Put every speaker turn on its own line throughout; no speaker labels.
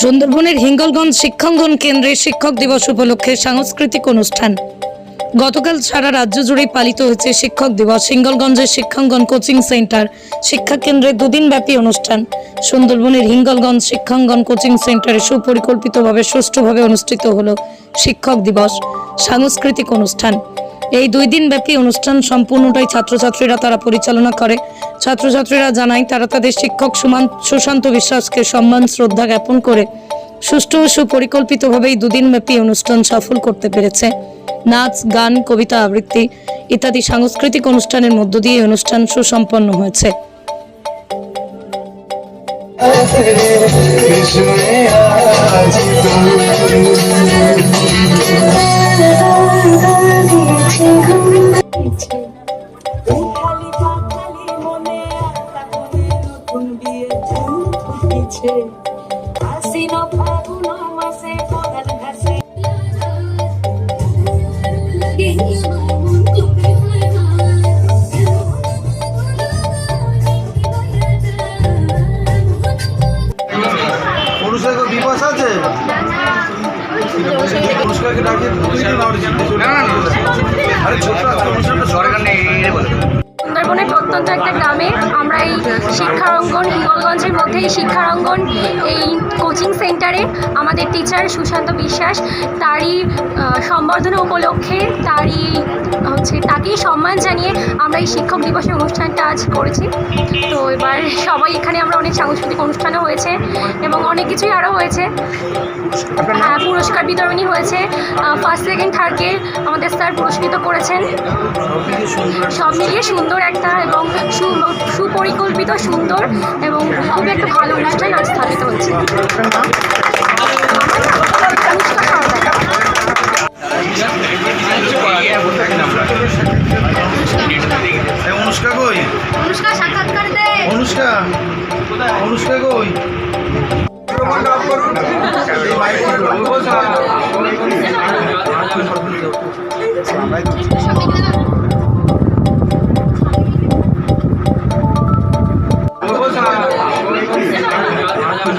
সুন্দরবনের হিঙ্গলগঞ্জ শিক্ষাঙ্গন কেন্দ্রে শিক্ষক দিবস উপলক্ষে সাংস্কৃতিক অনুষ্ঠান। গতকাল সারা রাজ্য জুড়ে পালিত হয়েছে শিক্ষক দিবস। হিঙ্গলগঞ্জের শিক্ষাঙ্গন কোচিং সেন্টার শিক্ষা কেন্দ্রে দুদিন ব্যাপী অনুষ্ঠান। সুন্দরবনের হিঙ্গলগঞ্জ শিক্ষাঙ্গন কোচিং সেন্টারে সুপরিকল্পিতভাবে সুষ্ঠুভাবে অনুষ্ঠিত হল শিক্ষক দিবস সাংস্কৃতিক অনুষ্ঠান। এই দুই দিন ব্যাপী অনুষ্ঠান সম্পূর্ণটাই ছাত্রছাত্রীরা তারা পরিচালনা করে। ছাত্রছাত্রীরা জানায় তারা তাদের শিক্ষক সুমান সুশান্ত বিশ্বাসকে সম্মান, শ্রদ্ধা জ্ঞাপন করে সুষ্ঠু ও সুপরিকল্পিতভাবেই দুদিন ব্যাপী অনুষ্ঠান সফল করতে পেরেছে। নাচ, গান, কবিতা আবৃত্তি ইত্যাদি সাংস্কৃতিক অনুষ্ঠানের মধ্য দিয়ে অনুষ্ঠান সুসম্পন্ন হয়েছে।
কৃষ্ণ ফাগুন মাসে ঘাসে।
দিবস আছে? অনুষ্কারকে ডাকিয়ে আরে ছোট অনুষ্ঠানটা সরকার নেই।
সুন্দরবনের প্রত্যন্ত একটা গ্রামে আমরা এই শিক্ষারঙ্গন হিঙ্গলগঞ্জের মধ্যে এই শিক্ষারঙ্গন এই কোচিং সেন্টারে আমাদের টিচার সুশান্ত বিশ্বাস তারই সম্বর্ধনা উপলক্ষে তারই, হচ্ছে তাকেই সম্মান জানিয়ে আমরা এই শিক্ষক দিবসের অনুষ্ঠানটা আজ করেছি। তো এবার সবাই এখানে আমরা অনেক সাংস্কৃতিক অনুষ্ঠানও হয়েছে এবং অনেক কিছুই আরও হয়েছে। হ্যাঁ পুরস্কার বিতরণী হয়েছে। ফার্স্ট সেকেন্ড থার্ডকে আমাদের স্যার পুরস্কৃত করেছেন। সব মিলিয়ে সুন্দর একটা এবং সুপরিকল্পিত সুন্দর এবং খুবই একটা ভালো অনুষ্ঠান আজ স্থাপিত হচ্ছে। অনুষ্কা সরকার।
অনুষ্কা কই?
অনুষ্কা সাক্ষাৎকার দে
অনুষ্কা? অনুষ্কা কই?
খালি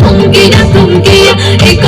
तुम किया तुम किया एक